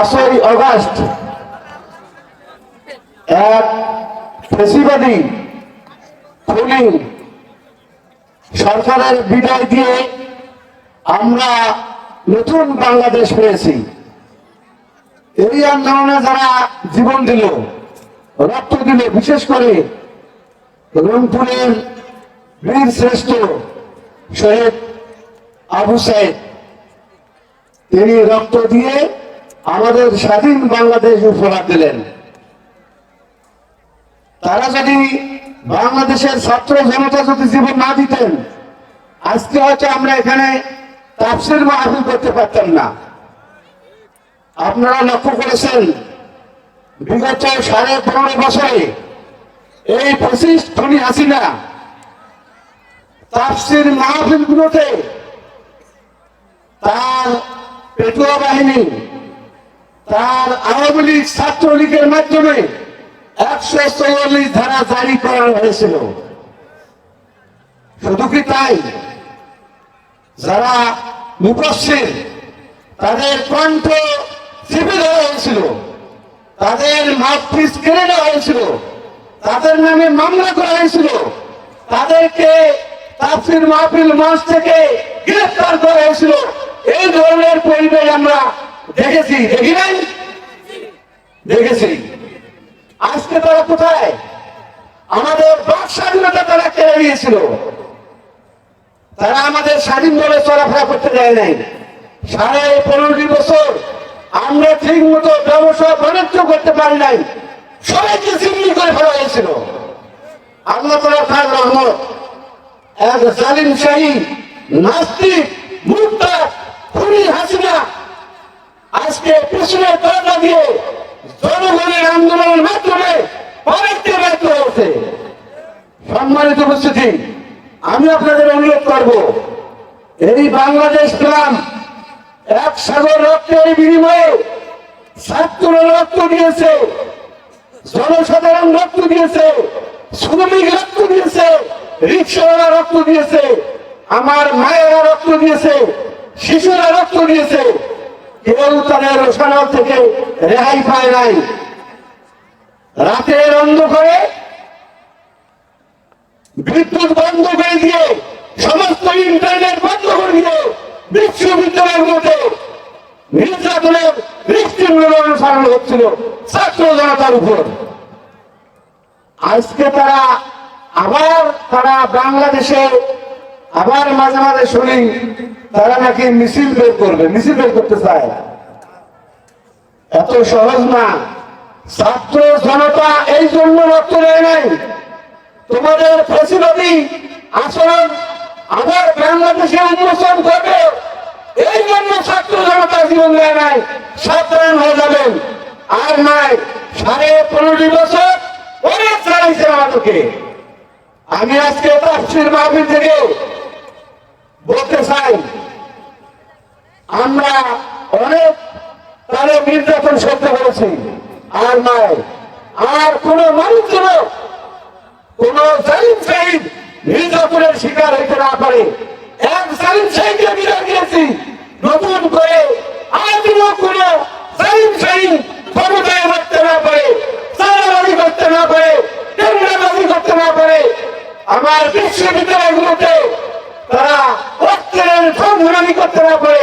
পাঁচই অগাস্ট এক ফেসিবাদী খুনি সরকারের বিদায় দিয়ে আমরা নতুন বাংলাদেশ পেয়েছি। এই আন্দোলনে যারা জীবন দিল, রক্ত দিল, বিশেষ করে রংপুরের বীর শ্রেষ্ঠ শহীদ আবু সাইদ, তিনি রক্ত দিয়ে আমাদের স্বাধীন বাংলাদেশ উপহার দিলেন। তারা যদি বাংলাদেশের ছাত্র জনতা যদি জীবন না দিতেন, আজকে হয়তো আমরা এখানে তাফসির মাহফিল করতে পারতাম না। আপনারা লক্ষ্য করেছেন, বিগত সাড়ে পনেরো বছরে এই পঁচিশ খনি হাসিনা তাফসির মাহফিল গুলোতে তার পেটুয়া বাহিনী তার আওয়ামী লীগ ছাত্রলীগের মাধ্যমে একশো চল্লিশ ধারা জারি করা হয়েছিল। শুধু কি তাই? যারা মুখস্থির তাদের কণ্ঠ চেপে দেওয়া হয়েছিল, তাদের মাউথপিস কেড়ে নেওয়া হয়েছিল, তাদের নামে মামলা করা হয়েছিল, তাদেরকে তাফসির মাহফিল মঞ্চ থেকে গ্রেফতার করা হয়েছিল। এই ধরনের পরিবেশ আমরা দেখেছি, দেখি নাই? দেখেছি। আজকে তারা কোথায়? আমাদের বাক স্বাধীনতা তারা কেড়ে নিয়েছিল। তারা আমাদের স্বাধীনভাবে চলাফেরা করতে দেয় নাই। সাড়ে পনেরোটি বছর আমরা ঠিক মতো ব্যবসা বাণিজ্য করতে পারি নাই। সবাইকে জিম্মি করে ফেলা হয়েছিল। আল্লাহ তালা খান রহমত, এক জালিম শাহী, নাস্তিক মুক্তা খুনি হাসিনা আজকে পেছনের দরজা দিয়ে জনগণের আন্দোলনের মাধ্যমে পালাইতে ব্যর্থ হয়েছে। সম্মানিত উপস্থিতি, আমি আপনাদের অনুরোধ করব, এই বাংলাদেশ পেলাম এক সাগর রক্তের বিনিময়ে ছাত্র রক্ত দিয়েছে, জনসাধারণ রক্ত দিয়েছে, শ্রমিক রক্ত দিয়েছে, রিক্সাওয়ালা রক্ত দিয়েছে, আমার মায়েরা রক্ত দিয়েছে, শিশুরা রক্ত দিয়েছে তাদের রোশানল থেকে রেহাই পায় নাই। রাতের অন্ধকারে বিদ্যুৎ বন্ধ করে দিয়ে, সমস্ত ইন্টারনেট বন্ধ করে দিয়ে বিশ্ববিদ্যালয়গুলোতে নির্যাতনের দৃষ্টিমূলক অনুসরণ হচ্ছিল ছাত্র জনতার উপর। আজকে তারা আবার তারা বাংলাদেশে আবার মাঝে মাঝে শুনি তারা নাকি মিছিল বের করবে, মিছিল বের করতে চায়। এত সহজ না। ছাত্র জনতা এই জন্য রক্ত দেয় নাই। তোমাদের ফেসিলিটি আচরণ আবার বাংলাদেশে উন্মোচন করবে এই জন্য ছাত্র জনতা জীবন দেয় নাই। সাবধান হয়ে যাবেন। আর নাই, সাড়ে পনেরোটি বছর অনেক চালাইছে আমাদেরকে। আমি আজকে তাফসির মাহফিল থেকে আমরা অনেক তাদের নির্যাতন সহ্য করেছি, আর নাই। আর কোন মানুষ কোন নির্যাতনের শিকার হইতে না পারে। এক শহীদকে বিদায় দিয়েছি। নতুন করে আর কোন শহীদ ক্ষমতায় রাখতে না পারে চালাবাজি করতে না পারে টেন্ডারবাজি করতে না পারে। আমার বিশ্ববিদ্যালয়গুলোতে তারা রক্তের সংগ্রামী করতে না পারে।